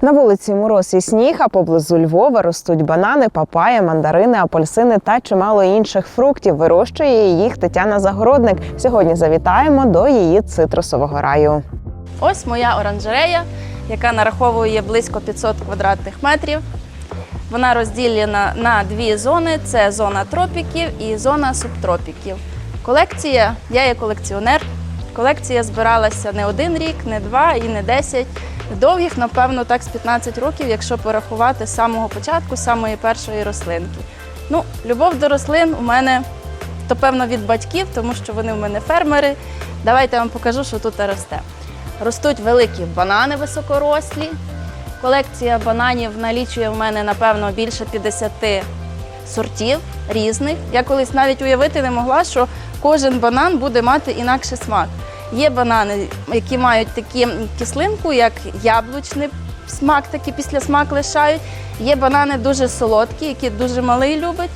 На вулиці мороз і сніг, а поблизу Львова ростуть банани, папая, мандарини, апельсини та чимало інших фруктів. Вирощує їх Тетяна Загородник. Сьогодні завітаємо до її цитрусового раю. Ось моя оранжерея, яка нараховує близько 500 квадратних метрів. Вона розділена на дві зони: це зона тропіків і зона субтропіків. Колекція, я є колекціонер. Колекція збиралася не один рік, не два і не 10. Довгих, напевно, так з 15 років, якщо порахувати з самого початку, з самої першої рослинки. Ну, любов до рослин у мене то певно від батьків, тому що вони в мене фермери. Давайте я вам покажу, що тут росте. Ростуть великі банани високорослі. Колекція бананів налічує в мене, напевно, більше 50 сортів різних. Я колись навіть уявити не могла, що кожен банан буде мати інакший смак. Є банани, які мають такі кислинку, як яблучний смак, такий після смак лишають. Є банани дуже солодкі, які дуже малий любить.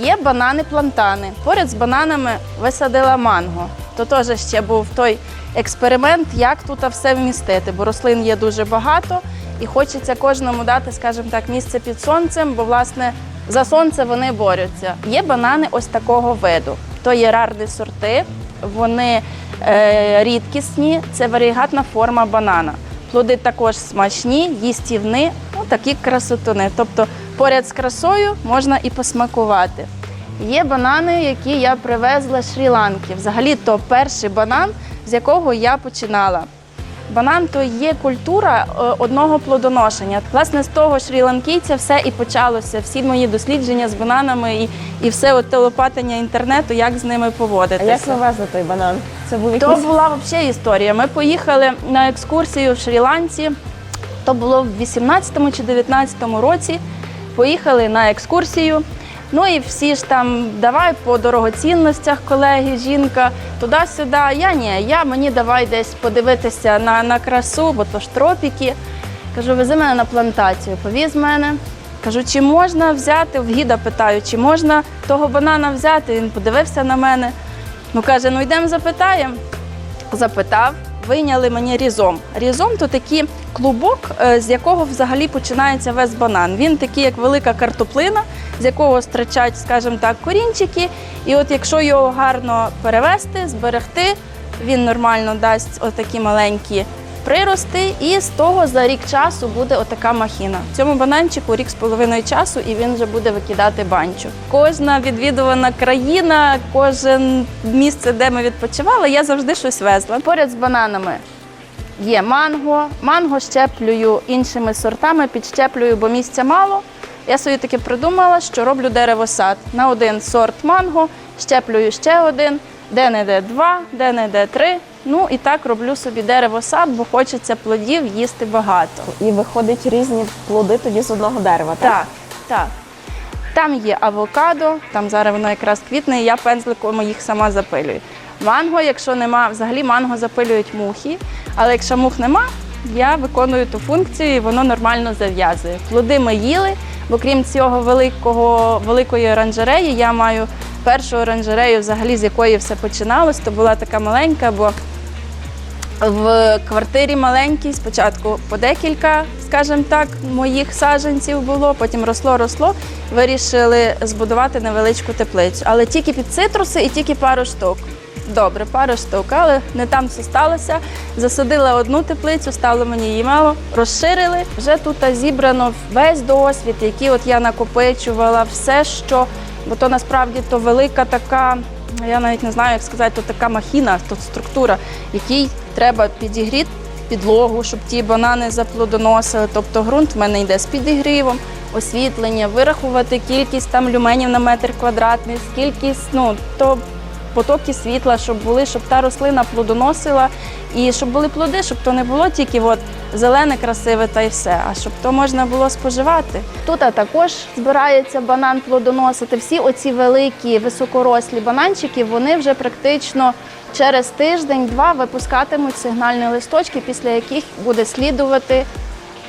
Є банани-плантани. Поряд з бананами висадила манго. То теж ще був той експеримент, як тут все вмістити, бо рослин є дуже багато, і хочеться кожному дати, скажімо так, місце під сонцем, бо власне за сонце вони борються. Є банани ось такого виду. То є рарні сорти, вони рідкісні, це варігатна форма банана. Плоди також смачні, їстівні, ну такі красотуни. Тобто поряд з красою можна і посмакувати. Є банани, які я привезла з Шрі-Ланки. Взагалі, то перший банан, з якого я починала. Банан то є культура е, одного плодоношення. Власне, з того шрі-ланкійця все і почалося. Всі мої дослідження з бананами і, і все от телепатення інтернету, як з ними А як ви везли той банан? Це був То була взагалі історія. Ми поїхали на екскурсію в Шрі-Ланці. То було в 18 чи 19 році. Поїхали на екскурсію. Ну і всі ж там давай по дорогоцінностях, колеги, жінка, туди-сюди. Я ні, я мені давай десь подивитися на, на красу, бо то ж тропіки. Кажу, вези мене на плантацію. Повіз мене. Кажу, чи можна взяти? В гіда питаю, чи можна того банана взяти? Він подивився на мене. Ну каже, ну йдемо запитаємо. Запитав, вийняли мені різом. Різом то такий клубок, е, з якого взагалі починається весь банан. Він такий, як велика картоплина, з якого стричать, скажімо так, корінчики. І от якщо його гарно перевести, зберегти, він нормально дасть отакі маленькі прирости, і з того за рік часу буде отака махіна. Цьому бананчику рік з половиною часу, і він вже буде викидати банчу. Кожна відвідувана країна, кожен місце, де ми відпочивали, я завжди щось везла. Поряд з бананами є манго. Манго щеплюю іншими сортами, підщеплюю, бо місця мало. Я собі таки придумала, що роблю деревосад. На один сорт манго щеплюю ще один, де-не-де два, де-не-де три. Ну і так роблю собі деревосад, бо хочеться плодів їсти багато. і виходить різні плоди тоді з одного дерева. Так, Так, так. Там є авокадо, там зараз воно якраз квітне, і я пензликом їх сама запилюю. Манго, якщо нема, взагалі манго запилюють мухи, але якщо мух нема, я виконую ту функцію і воно нормально зав'язує. Плоди ми їли, бо крім цього великого, великої оранжереї, я маю першу оранжерею, взагалі з якої все починалось, то була така маленька, бо в квартирі маленькій спочатку по декілька, скажімо так, моїх саджанців було, потім росло, росло. Вирішили збудувати невеличку теплицю, але тільки під цитруси і тільки пару штук. Добре, пару штук, але не там все сталося. Засадила одну теплицю, стало мені її мало, розширили. Вже тут зібрано весь досвід, який от я накопичувала, все, що бо то насправді то велика така. Я навіть не знаю, як сказати, то така махіна, тут структура, якій треба підігріти підлогу, щоб ті банани заплодоносили. Тобто ґрунт в мене йде з підігрівом, освітлення, вирахувати кількість там люменів на метр квадратний, кількість, ну то потоки світла, щоб були, щоб та рослина плодоносила і щоб були плоди, щоб то не було тільки от зелене, красиве та й все, а щоб то можна було споживати. Тут також збирається банан плодоносити. Всі оці великі високорослі бананчики, вони вже практично через тиждень-два випускатимуть сигнальні листочки, після яких буде слідувати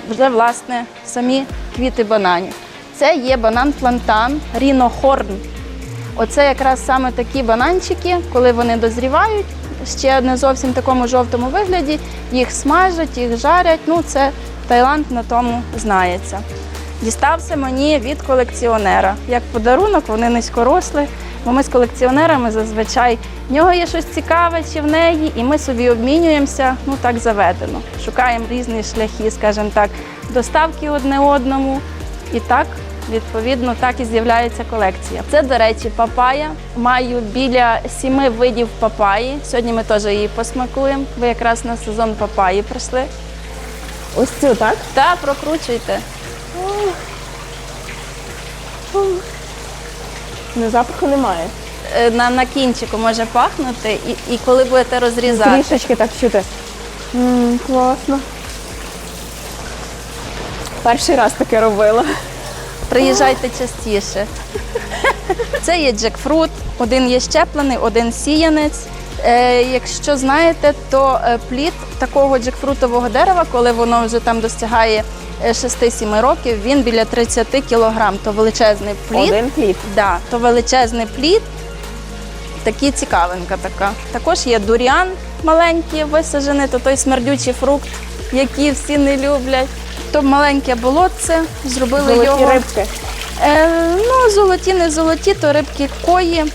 вже власне самі квіти бананів. Це є банан плантан Рінохорн. Оце якраз саме такі бананчики, коли вони дозрівають, ще не зовсім такому жовтому вигляді, їх смажать, їх жарять. Ну, це Таїланд на тому знається. Дістався мені від колекціонера. Як подарунок, вони низькоросли, бо ми з колекціонерами зазвичай в нього є щось цікаве чи в неї, і ми собі обмінюємося, ну так заведено. Шукаємо різні шляхи, скажімо так, доставки одне одному. І так, відповідно, так і з'являється колекція. Це, до речі, папая. Маю біля сіми видів папаї. Сьогодні ми теж її посмакуємо. Ви якраз на сезон папаї прийшли. Ось цю, так? Та прокручуйте. Не запаху немає. Е, На, на кінчику може пахнути, і, і коли будете розрізати. Трішечки так чути. м класно. Перший раз таке робила. Приїжджайте частіше. Це є джекфрут, один є щеплений, один сіянець. Е, якщо знаєте, то е, плід такого джекфрутового дерева, коли воно вже там досягає е, 6-7 років, він біля 30 кілограм. То величезний плід. Один плід. Да, то величезний плід, такі цікавинка така. Також є дуріан маленький висаджений, то той смердючий фрукт, який всі не люблять. То маленьке болотце, зробили Золоті його. рибки. Е, ну, золоті, не золоті, то рибки кої.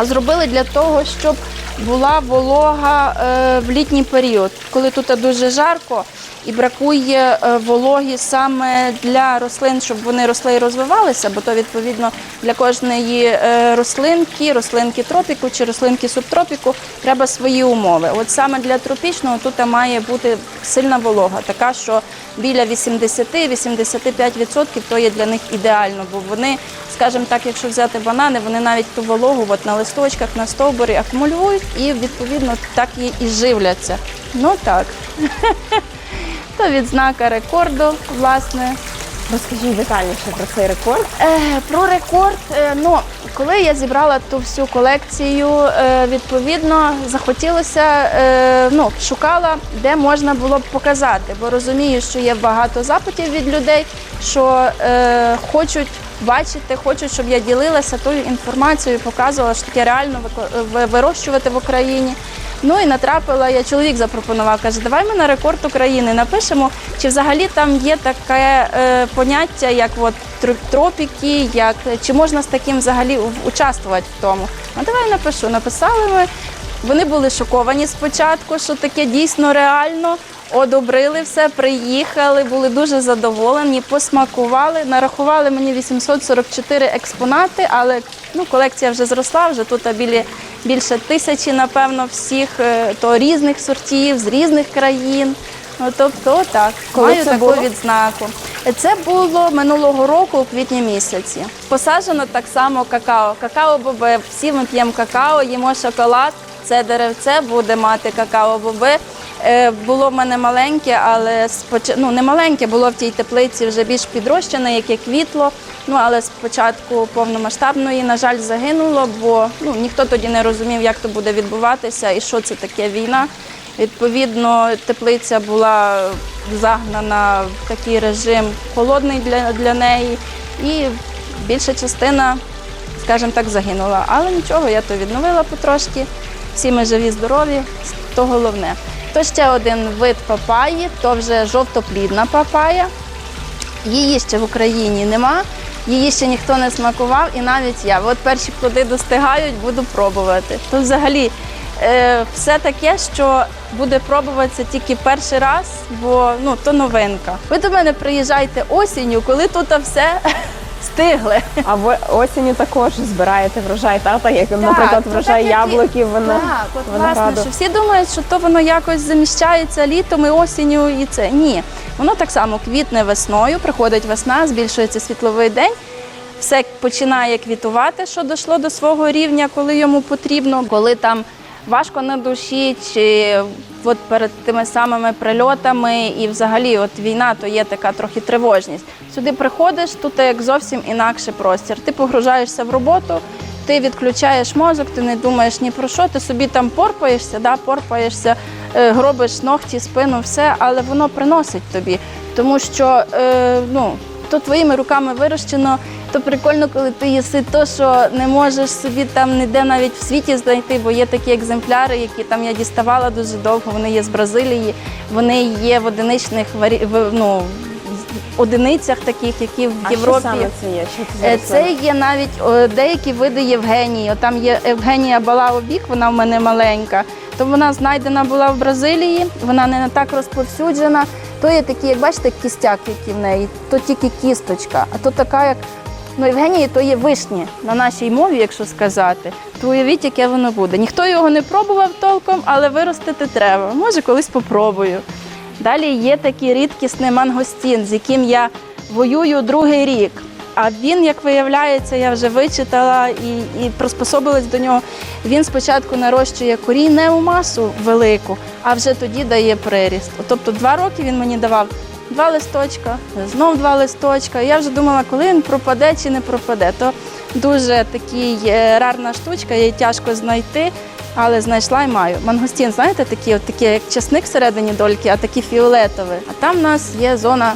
Зробили для того, щоб була волога е, в літній період, коли тут дуже жарко і бракує е, вологі саме для рослин, щоб вони росли і розвивалися, бо то відповідно для кожної е, рослинки, рослинки тропіку чи рослинки субтропіку треба свої умови. От саме для тропічного тут має бути сильна волога, така що біля 80-85% то є для них ідеально, бо вони, скажімо так, якщо взяти банани, вони навіть ту вологу от на листочках, на стовбурі акумулюють і відповідно так і, і живляться. Ну так. То відзнака рекорду, власне. Розкажіть детальніше про цей рекорд. Е, про рекорд. Е, ну, коли я зібрала ту всю колекцію, е, відповідно захотілося, е, ну, шукала, де можна було б показати, бо розумію, що є багато запитів від людей, що е, хочуть бачити, хочуть, щоб я ділилася тою інформацією, показувала, що таке реально вирощувати в Україні. Ну і натрапила, я чоловік запропонував, каже, давай ми на рекорд України напишемо, чи взагалі там є таке е, поняття, як от тр- тропіки, як чи можна з таким взагалі участвувати в тому. Ну давай напишу. Написали ми. Вони були шоковані спочатку, що таке дійсно реально. Одобрили все, приїхали, були дуже задоволені, посмакували, нарахували мені 844 експонати, але ну, колекція вже зросла, вже тут білі, більше тисячі, напевно, всіх, е, то різних сортів, з різних країн. Ну, тобто, так, Коли маю це таку було? відзнаку. Це було минулого року у квітні місяці. Посаджено так само какао. Какао-боби. Всі ми п'ємо какао, їмо шоколад. Це деревце буде мати какао-боби. Е, Було в мене маленьке, але споч... ну, не маленьке, було в тій теплиці вже більш підрощене, яке квітло. Ну, але спочатку повномасштабної, на жаль, загинуло, бо ну, ніхто тоді не розумів, як то буде відбуватися і що це таке війна. Відповідно, теплиця була загнана в такий режим холодний для, для неї, і більша частина, скажімо так, загинула. Але нічого, я то відновила потрошки. Всі ми живі, здорові, то головне. То ще один вид папаї, то вже жовтоплідна папая. Її ще в Україні нема, її ще ніхто не смакував, і навіть я. От перші плоди достигають, буду пробувати. То взагалі е, все таке, що буде пробуватися тільки перший раз, бо ну, то новинка. Ви до мене приїжджайте осінню, коли тут все стигли. А ви осінню також збираєте врожай, та, так як, наприклад, врожай яблуків, вина, Так, от власне, що всі думають, що то воно якось заміщається літом і осінню, і це ні. Воно так само квітне весною, приходить весна, збільшується світловий день. Все починає квітувати, що дійшло до свого рівня, коли йому потрібно, коли там важко на душі, чи от перед тими самими прильотами, і взагалі от війна, то є така трохи тривожність. Сюди приходиш, тут як зовсім інакше простір. Ти погружаєшся в роботу, ти відключаєш мозок, ти не думаєш ні про що, ти собі там порпаєшся, да, порпаєшся, е, гробиш ногті, спину, все, але воно приносить тобі. Тому що е, ну, то твоїми руками вирощено, То прикольно, коли ти їси то, що не можеш собі там ніде навіть в світі знайти, бо є такі екземпляри, які там я діставала дуже довго. Вони є з Бразилії, вони є в одиничних ну, одиницях таких, які в Європі. це є? Що це Е, Це є навіть деякі види Євгенії. Там є Евгенія Балаобік, вона в мене маленька. То вона знайдена була в Бразилії, вона не так розповсюджена. То є такі, як бачите, кістяк, які в неї, то тільки кісточка, а то така, як ну, Євгенії, то є вишні на нашій мові, якщо сказати. То уявіть, яке воно буде. Ніхто його не пробував толком, але виростити треба. Може, колись попробую. Далі є такий рідкісний мангостін, з яким я воюю другий рік. А він, як виявляється, я вже вичитала і, і приспособилась до нього. Він спочатку нарощує корінневу масу велику, а вже тоді дає приріст. Тобто два роки він мені давав два листочка, знов два листочка. Я вже думала, коли він пропаде чи не пропаде. То дуже такий рарна штучка, її тяжко знайти, але знайшла і маю. Мангостін, знаєте, такі, от такі, як часник всередині дольки, а такі фіолетові. А там в нас є зона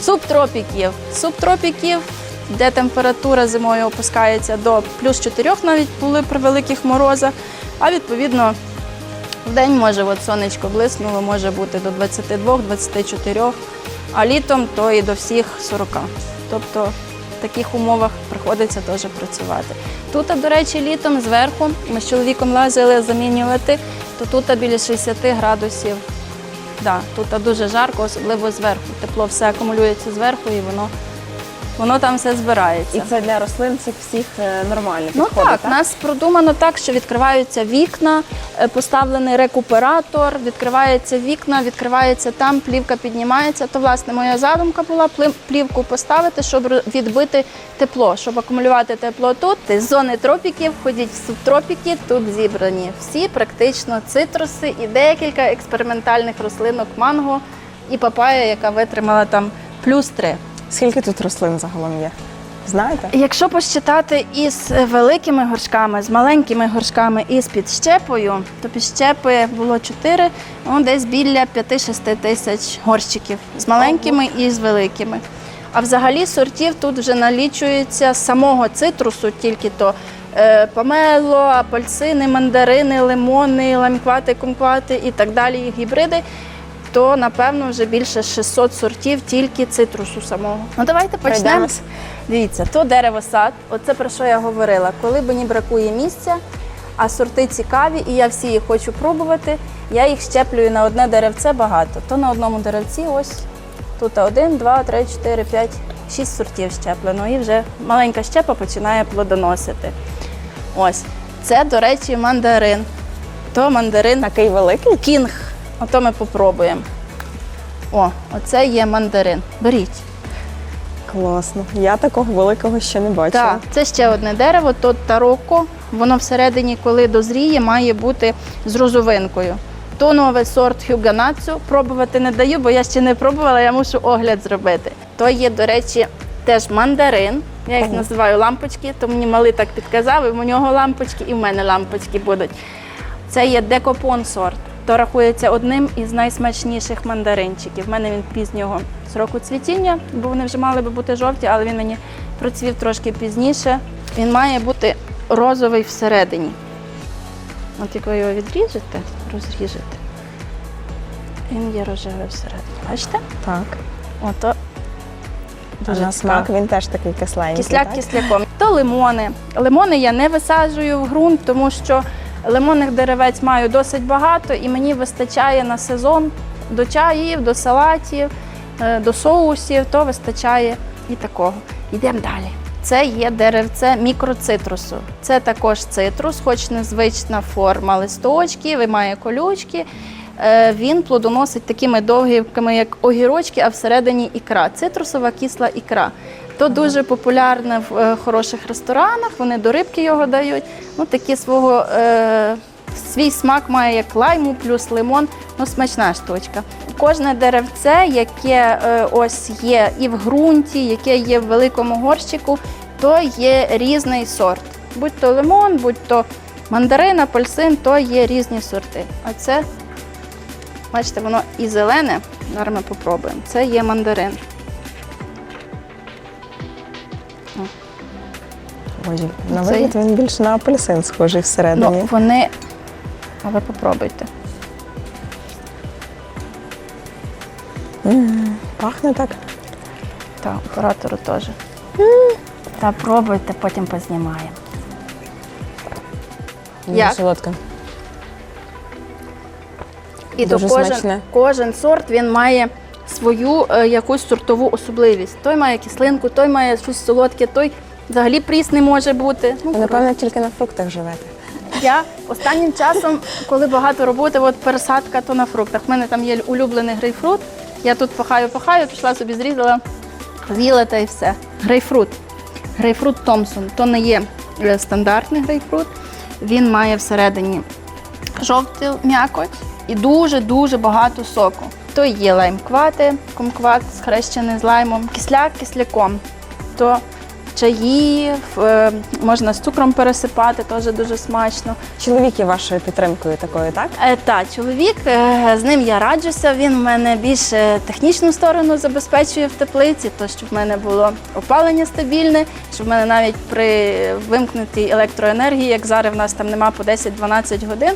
субтропіків. Субтропіків, де температура зимою опускається до плюс 4 навіть були при великих морозах, а відповідно в день може от сонечко блиснуло, може бути до 22-24, а літом то і до всіх 40. Тобто в таких умовах приходиться теж працювати. Тут, до речі, літом зверху ми з чоловіком лазили замінювати, то тут біля 60 градусів. Да, тут дуже жарко, особливо зверху. Тепло все акумулюється зверху і воно, воно там все збирається. І це для рослин цих всіх е, нормально Ну підходить, так, у нас продумано так, що відкриваються вікна, е, поставлений рекуператор, відкриваються вікна, відкривається там, плівка піднімається. То, власне, моя задумка була плівку поставити, щоб відбити тепло, щоб акумулювати тепло тут. З зони тропіків ходіть в субтропіки, тут зібрані всі практично цитруси і декілька експериментальних рослинок манго і папая, яка витримала там плюс три. Скільки тут рослин загалом є? Знаєте? Якщо посчитати із великими горшками, з маленькими горшками і з підщепою, то підщепи було 4, ну, десь біля 5-6 тисяч горщиків з маленькими і з великими. А взагалі сортів тут вже налічується самого цитрусу, тільки то е, помело, апельсини, мандарини, лимони, ламіквати, кумквати і так далі, гібриди. То напевно вже більше 600 сортів тільки цитрусу самого. Ну давайте почнемо. Дивіться, то дерево сад, оце про що я говорила. Коли мені бракує місця, а сорти цікаві, і я всі їх хочу пробувати, я їх щеплюю на одне деревце багато. То на одному деревці ось тут один, два, три, чотири, п'ять, шість сортів щеплено. І вже маленька щепа починає плодоносити. Ось. Це, до речі, мандарин. То мандарин Такий великий? кінг. Ото ми попробуємо. О, оце є мандарин. Беріть. Класно. Я такого великого ще не бачила. Так, це ще одне дерево, то тароко. Воно всередині, коли дозріє, має бути з розовинкою. То новий сорт Хюганацу. Пробувати не даю, бо я ще не пробувала, я мушу огляд зробити. То є, до речі, теж мандарин. Я їх називаю лампочки, то мені малий так підказав, і в нього лампочки, і в мене лампочки будуть. Це є декопон сорт. То рахується одним із найсмачніших мандаринчиків. У мене він пізнього сроку цвітіння, бо вони вже мали би бути жовті, але він мені процвів трошки пізніше. Він має бути розовий всередині. От як ви його відріжете, розріжете, він є рожевий всередині. Бачите? Так. Ото А на смак він теж такий кисленький. Кисляк так? кисляком. То лимони. Лимони я не висаджую в ґрунт, тому що лимонних деревець маю досить багато і мені вистачає на сезон до чаїв, до салатів, е, до соусів, то вистачає і такого. Йдемо далі. Це є деревце мікроцитрусу. Це також цитрус, хоч незвична форма листочків, і має колючки. Е, Він плодоносить такими довгими, як огірочки, а всередині ікра. Цитрусова кисла ікра. То дуже популярне в е, хороших ресторанах, вони до рибки його дають. Ну, такі свого, е, свій смак має як лайму плюс лимон, ну смачна штучка. Кожне деревце, яке е, ось є і в ґрунті, яке є в великому горщику, то є різний сорт. Будь то лимон, будь то мандарин, апельсин, то є різні сорти. А це, бачите, воно і зелене. Зараз ми попробуємо. Це є мандарин. Схожі. На Цей- вигляд він більше на апельсин схожий всередині. Ну, вони. А ви попробуйте. Пахне так. Так, оператору теж. Та пробуйте, потім познімаємо. Дуже Як? солодке. І Дуже то кожен, смачне. кожен сорт він має свою е, якусь сортову особливість. Той має кислинку, той має щось солодке, той взагалі прісний може бути. Ну, напевно, тільки на фруктах живете. Я останнім часом, коли багато роботи, от пересадка, то на фруктах. У мене там є улюблений грейпфрут. Я тут пахаю, пахаю, пішла собі зрізала, з'їла та і все. Грейпфрут. Грейпфрут Томсон. То не є е, стандартний грейпфрут. Він має всередині жовту м'якоть і дуже-дуже багато соку. То є лаймквати, комкват схрещений з лаймом, кисляк кисляком. То чаї, е, можна з цукром пересипати, теж дуже смачно. Чоловік є вашою підтримкою такою, так? Е, Та чоловік, е, з ним я раджуся. Він в мене більше технічну сторону забезпечує в теплиці, то щоб в мене було опалення стабільне, щоб в мене навіть при вимкнутій електроенергії, як зараз в нас там нема по 10-12 годин.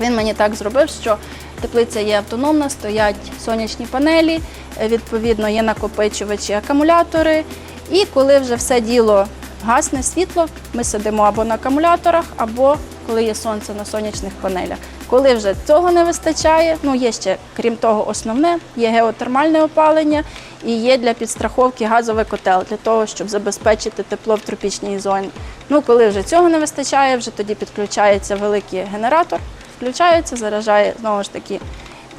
Він мені так зробив, що теплиця є автономна, стоять сонячні панелі, відповідно, є накопичувачі, акумулятори. І коли вже все діло гасне світло, ми сидимо або на акумуляторах, або коли є сонце на сонячних панелях. Коли вже цього не вистачає, ну є ще, крім того, основне, є геотермальне опалення і є для підстраховки газовий котел для того, щоб забезпечити тепло в тропічній зоні. Ну, коли вже цього не вистачає, вже тоді підключається великий генератор, включається, заражає знову ж таки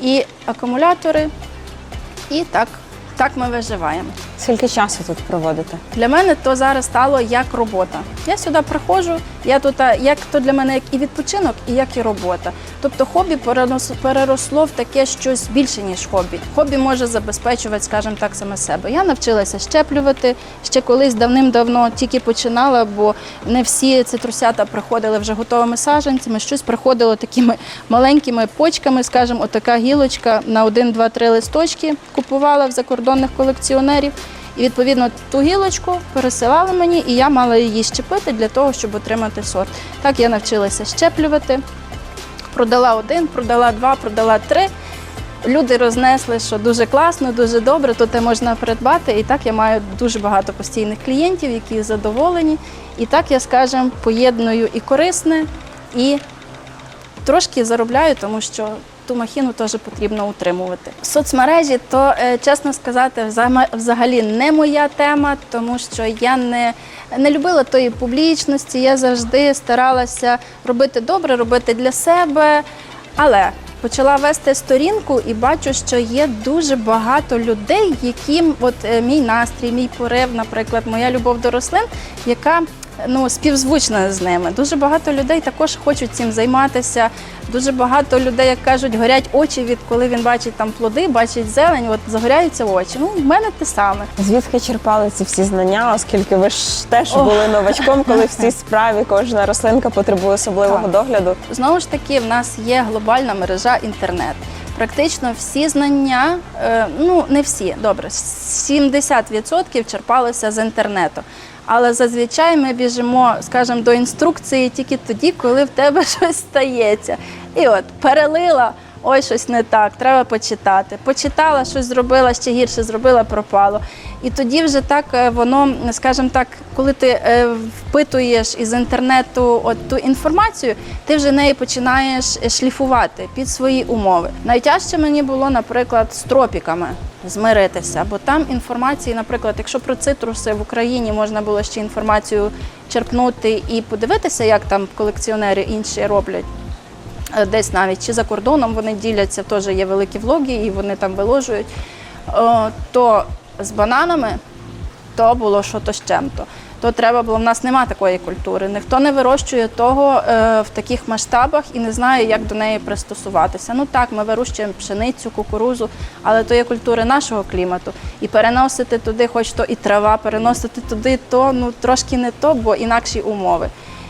і акумулятори, і так, так ми виживаємо. Скільки часу тут проводите? Для мене то зараз стало як робота. Я сюди приходжу, я тут як то для мене як і відпочинок, і як і робота. Тобто хобі переросло в таке щось більше, ніж хобі. Хобі може забезпечувати, скажімо так, саме себе. Я навчилася щеплювати ще колись давним-давно тільки починала, бо не всі цитрусята приходили вже готовими саджанцями. Щось приходило такими маленькими почками, скажімо, отака гілочка на один, два, три листочки купувала в закордонних колекціонерів. І відповідно ту гілочку пересилали мені, і я мала її щепити для того, щоб отримати сорт. Так я навчилася щеплювати. Продала один, продала два, продала три. Люди рознесли, що дуже класно, дуже добре, то те можна придбати. І так я маю дуже багато постійних клієнтів, які задоволені. І так я, скажімо, поєдную і корисне, і трошки заробляю, тому що ту махіну теж потрібно утримувати. Соцмережі, то е, чесно сказати, взагалі не моя тема, тому що я не, не любила тої публічності. Я завжди старалася робити добре, робити для себе. Але почала вести сторінку і бачу, що є дуже багато людей, яким от е, мій настрій, мій порив, наприклад, моя любов до рослин, яка ну співзвучна з ними. Дуже багато людей також хочуть цим займатися. Дуже багато людей, як кажуть, горять очі від коли він бачить там плоди, бачить зелень, от загоряються очі. Ну, в мене те саме. Звідки черпали ці всі знання, оскільки ви ж теж Ох. були новачком, коли в цій справі кожна рослинка потребує особливого Так. догляду. Знову ж таки, в нас є глобальна мережа інтернет. Практично всі знання, е, ну не всі, добре, 70% черпалося з інтернету. Але зазвичай ми біжимо, скажімо, до інструкції тільки тоді, коли в тебе щось стається. І от перелила, ой, щось не так, треба почитати. Почитала, щось зробила, ще гірше зробила, пропало. І тоді вже так е, воно, скажімо так, коли ти е, впитуєш із інтернету от ту інформацію, ти вже неї починаєш шліфувати під свої умови. Найтяжче мені було, наприклад, з тропіками змиритися, бо там інформації, наприклад, якщо про цитруси в Україні можна було ще інформацію черпнути і подивитися, як там колекціонери інші роблять. Е, Десь навіть чи за кордоном вони діляться, теж є великі влоги, і вони там виложують. То з бананами то було що то з чим-то. То треба було, в нас нема такої культури. Ніхто не вирощує того е, в таких масштабах і не знає, як до неї пристосуватися. Ну так, ми вирощуємо пшеницю, кукурузу, але то є культури нашого клімату. І переносити туди, хоч то і трава, переносити туди, то ну трошки не то, бо інакші умови.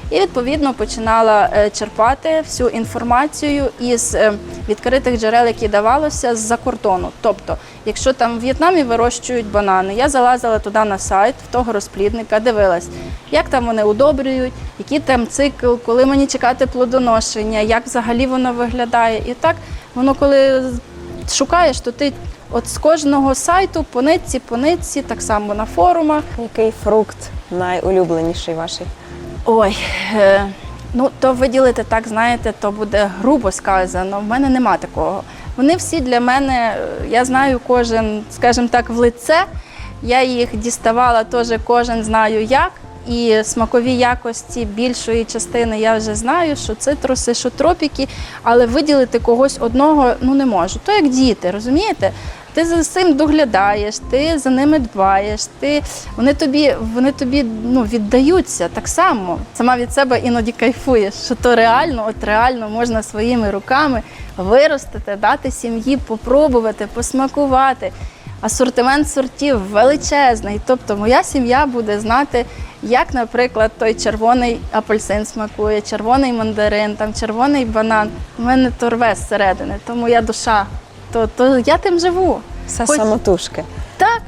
І відповідно починала е, черпати всю інформацію із е, відкритих джерел, які давалося з-за кордону. Тобто, якщо там в В'єтнамі вирощують банани, я залазила туди на сайт в того розплідника, дивилась, як там вони удобрюють, який там цикл, коли мені чекати плодоношення, як взагалі воно виглядає. І так воно коли шукаєш, то ти от з кожного сайту по нитці, по нитці, так само на форумах. Який фрукт найулюбленіший ваш? Ой, е, ну то виділити так, знаєте, то буде грубо сказано. В мене нема такого. Вони всі для мене, е, я знаю кожен, скажімо так, в лице. Я їх діставала теж кожен знаю як. І смакові якості більшої частини я вже знаю, що цитруси, що тропіки, але виділити когось одного ну не можу. То як діти, розумієте? Ти за цим доглядаєш, ти за ними дбаєш, ти вони тобі, вони тобі ну, віддаються так само. Сама від себе іноді кайфуєш, що то реально, от реально можна своїми руками виростити, дати сім'ї, попробувати, посмакувати. Асортимент сортів величезний. Тобто моя сім'я буде знати, як, наприклад, той червоний апельсин смакує, червоний мандарин, там червоний банан. У мене то рве зсередини, то моя душа, то, то я тим живу. Все Хоч... самотужки. Так.